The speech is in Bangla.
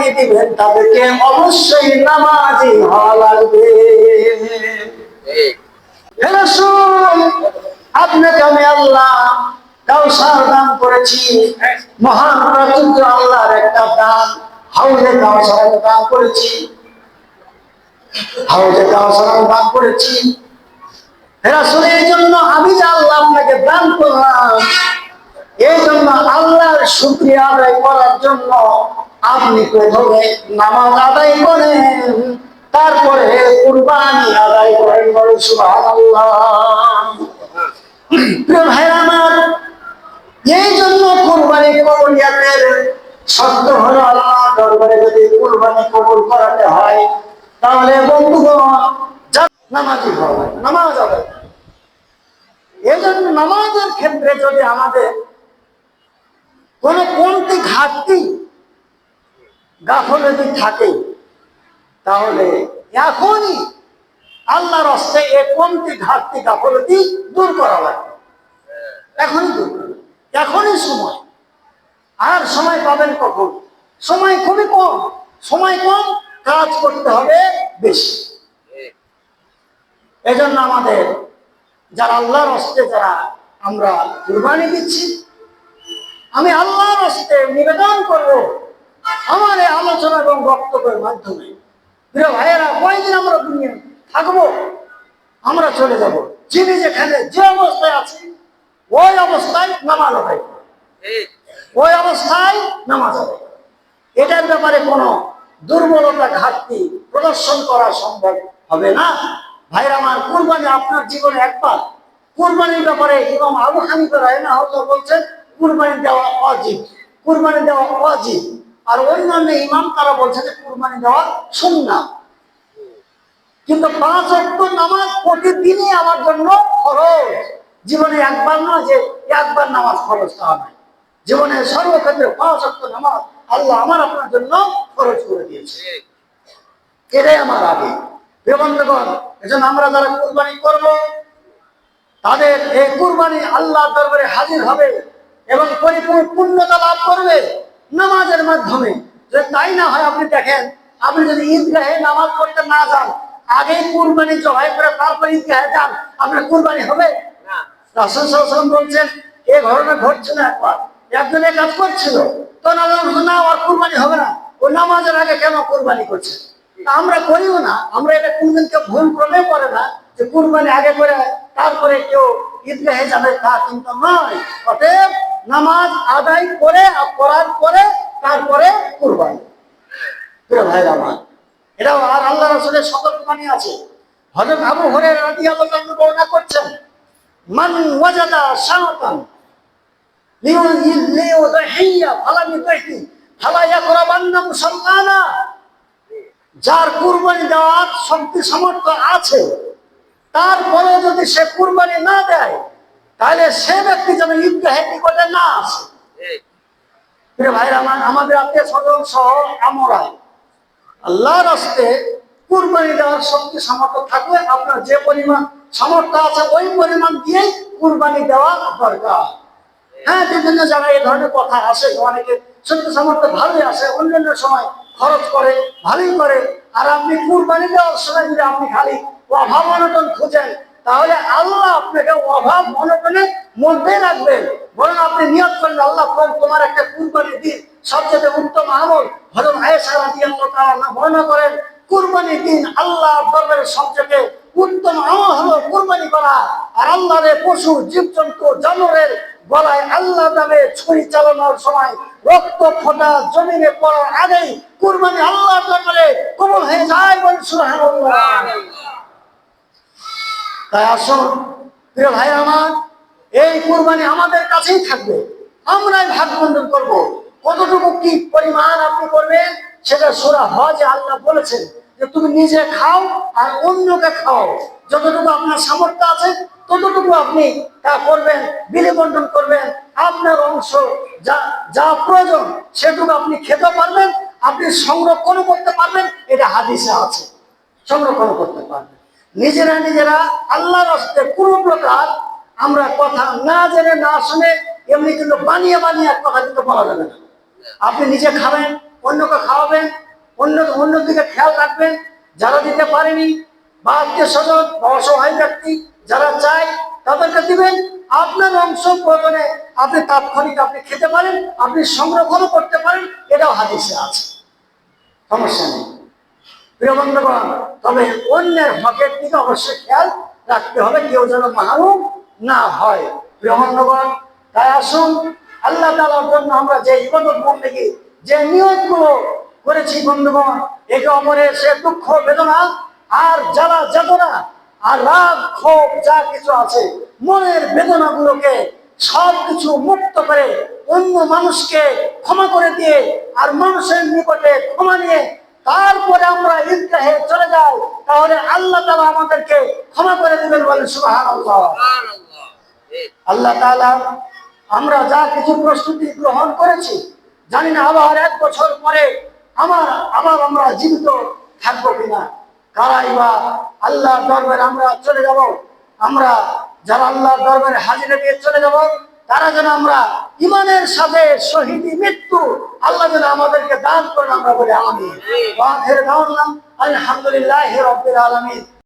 কুরবানি দিবেন তাদেরকে অবশ্যই নামাজি হওয়া লাগবে। আপনাকে আমি আল্লাহ কাউসার দান করেছি। মহান আল্লাহর একটা দান হাউজে কাউসার দান করেছি। হাউজে কাউসার দান করেছি। হে রাসূল, এই জন্য আমি আল্লাহর আদায় করার জন্য আপনি প্রথমে নামাজ আদায় করেন, তারপরে কুরবানি আদায় করেন বলে প্রিয় ভাইরা আমার, এই জন্য কুরবানি কবুলিয়াতের শর্ত হলো আল্লাহ দরবারে যদি কুরবানি কবুল করাতে হয়, তাহলে বন্ধুগণ নামাজি হবে, নামাজ আদায় এই জন্য নামাজের ক্ষেত্রে যদি আমাদের কোন কোনটি ঘাটতি গাফলতি থাকে, তাহলে এখনই আল্লাহর হস্তে এ কোনটি ঘাটতি গাফলতি দূর করা লাগবে। এখনই দূর এখনই সময়। আর সময় পাবেন কখন? সময় খুবই কম। সময় কম কাজ করতে হবে বেশি। এজন্য আমাদের যারা আল্লাহর হস্তে যারা আমরা কুরবানি দিচ্ছি আমি আল্লাহর হস্তে নিবেদন করব। আমার এই আলোচনা এবং বক্তব্যের মাধ্যমে। প্রিয় ভাইয়েরা, কয়দিন আমরা দুনিয়া থাকব? আমরা চলে যাব। যিনি যেখানে যে অবস্থায় আছি, ওই অবস্থায় নামাজ করো। ওই অবস্থায় নামাজ হবে। এটার ব্যাপারে কোনো দুর্বলতা, ঘাটতি প্রদর্শন করা সম্ভব হবে না। ভাইরা আমার কুরবানি আপনার জীবনে একবার। কুরবানির ব্যাপারে ইমাম আবু হানিফা রায়না হতো বলছেন কুরবানি দেওয়া অজিব, কুরবানি দেওয়া অজিব। আর অন্যান্য ইমাম তারা বলছে যে কুরবানি দেওয়া সুন্নাহ। কিন্তু পাঁচ অক্ট নামাজ প্রতিদিনই আমার জন্য খরচ জীবনে একবার না, যে একবার নামাজ খরচ তা জীবনে সর্বক্ষেত্রে পাঁচ অক্ট নামাজ আল্লাহ আমার আপনার জন্য খরচ করে দিয়েছে। এটাই আমার আগে। বেবন্ধগণ এজন্য আমরা যারা কুরবানি করব, তাদের এই কুরবানি আল্লাহ দরবারে হাজির হবে। এবং পরিপূর্ণ পূর্ণতা লাভ করবে নামাজের মাধ্যমে। যদি তাই না হয়, আপনি দেখেন, আপনি যদি ঈদগাহে নামাজ পড়তে না যান, আগে কুরবানি জবাই করে তারপর ঈদগাহে যান, আপনার কুরবানি হবে? রাসূল বলছেন এই ঘটনা ঘটছে না একবার। একজন এক কাজ করছিল, তো না না আর কুরবানি হবে না। ও নামাজের আগে কেন কুরবানি করছে? আমরা করিও না। আমরা এটা কোনদিনকে ভুল ক্রমে করে না যে কুরবানি আগে করে, তারপরে কেউ ঈদগাহে যাবে তা কিন্তু নয়। অতএব নামাজ আদায় করে করার পরে তারপরে কুরবানি। ভাই আমার এটা আর আল্লাহ রসুলের সতর্কবাণী আছে। হযরত আবু হুরায়রা রাদিয়াল্লাহু আনহু বর্ণনা করছেন, মান ওয়াজাদা মুসাল্লানা যার কুরবানি দেওয়ার শক্তি সামর্থ্য আছে তারপরে যদি সে কুরবানি না দেয় তাহলে সে ব্যক্তি যেন ঈদগাহে নিকটে না আসে। ভাইরা আমাদের আত্মীয় স্বজন আল্লাহর হস্তে কুরবানি দেওয়ার থাকলে আপনার যে পরিমাণ সামর্থ্য আছে ওই পরিমাণ কুরবানি হ্যাঁ বিভিন্ন জায়গায় ধরনের কথা আসে ভালোই আসে, অন্যান্য সময় খরচ করে, ভালোই করে। আর আপনি কুরবানি দেওয়ার সময় যদি আপনি খালি অভাব অনটন খুঁজেন তাহলে আল্লাহ আপনাকে অভাব অনটনের মধ্যে রাখবেন। বরং আপনি নিয়ত করেন, আল্লাহ কম তোমার একটা কুরবানি দিন। সবচেয়ে উত্তম আমল হজরত বর্ণনা করেন, কুরবানি দিন আল্লাহ দরবারে সবচেয়ে উত্তম আমল হলো কুরবানি করা। আর আল্লাহর পশু, জীবজন্তু, জানোয়ারের গলায় আল্লাহ নামে ছুরি চালানোর সময় রক্ত ফোটা জমিনে পড়ার আগেই কুরবানি আল্লাহর দরবারে কবুল হয়ে যায় বলে সুবহানাল্লাহ। তাই আসুন, প্রিয় ভাই আমার, এই কুরবানি আমাদের কাছেই থাকবে। আমরাই ভাগ বন্ধন করব। কতটুকু কি পরিমাণ আপনি করবেন, সেটা সোরা হজে আল্লাহ বলেছেন যে তুমি নিজে খাও আর অন্যকে খাও। যতটুকু আপনার সামর্থ্য আছে, ততটুকু আপনি তা করবেন বিলি বন্টন করবেন। আপনার অংশ যা যা প্রয়োজন, সেটুকু আপনি খেতে পারবেন, আপনি সংরক্ষণ করতে পারবেন, এটা হাদিসে আছে। সংরক্ষণ করতে পারবে নিজেরা নিজেরা আল্লাহর হস্তে কোনো প্রকার আমরা কথা না জেনে, না শুনে এমনি কিন্তু বানিয়ে বানিয়ে এক কথা কিন্তু বলা যাবে না। আপনি নিজে খাবেন, অন্যকে খাওয়াবেন, অন্য অন্যদিকে খেয়াল রাখবেন, যারা দিতে পারেনি বা আত্মীয় স্বজন বা অসহায় ব্যক্তি যারা চায় তাদেরকে দিবেন। আপনার অংশ প্রয়োজনে আপনি তাৎক্ষণিক আপনি খেতে পারেন, আপনি সংরক্ষণও করতে পারেন, এটাও হাদিসে আছে। সমস্যা নেই। প্রিয় বন্ধুগণ, তবে অন্যের হকের দিকে অবশ্যই খেয়াল রাখতে হবে, কেউ যেন মাহরুম না হয়। প্রিয় বন্ধুগণ, তাই আসুন, আল্লাহ তালার জন্য আমরা যে ইবাদত বন্দেগী, যে নিয়মগুলো করেছি বন্ধুগণ, একে অমরের সে দুঃখ, বেদনা, আর যারা যাতনা, আর রাগ, ক্ষোভ, যা কিছু আছে, মনের বেদনাগুলোকে সব কিছু মুক্ত করে অন্য মানুষকে ক্ষমা করে দিয়ে, আর মানুষের নিকটে ক্ষমা নিয়ে তারপরে আমরা ঈদগাহে চলে যাই, তাহলে আল্লাহ তালা আমাদেরকে ক্ষমা করে দেবেন বলে সুবাহ আল্লাহ তাআলা আমরা যা কিছু প্রস্তুতি গ্রহণ করেছি, জানি না আবার এক বছর পরে আমার, আবার আমরা জীবিত থাকব কিনা। কারাই বা আল্লাহর দরবারে আমরা চলে যাব? আমরা যারা আল্লাহর দরবারে হাজিরা দিয়ে চলে যাব তারা যেন আমরা ইমানের সাথে শহীদি মৃত্যু, আল্লাহ যেন আমাদেরকে দান করেন, আমরা বলে আমি আলহামদুলিল্লাহ রবিল আলামিন।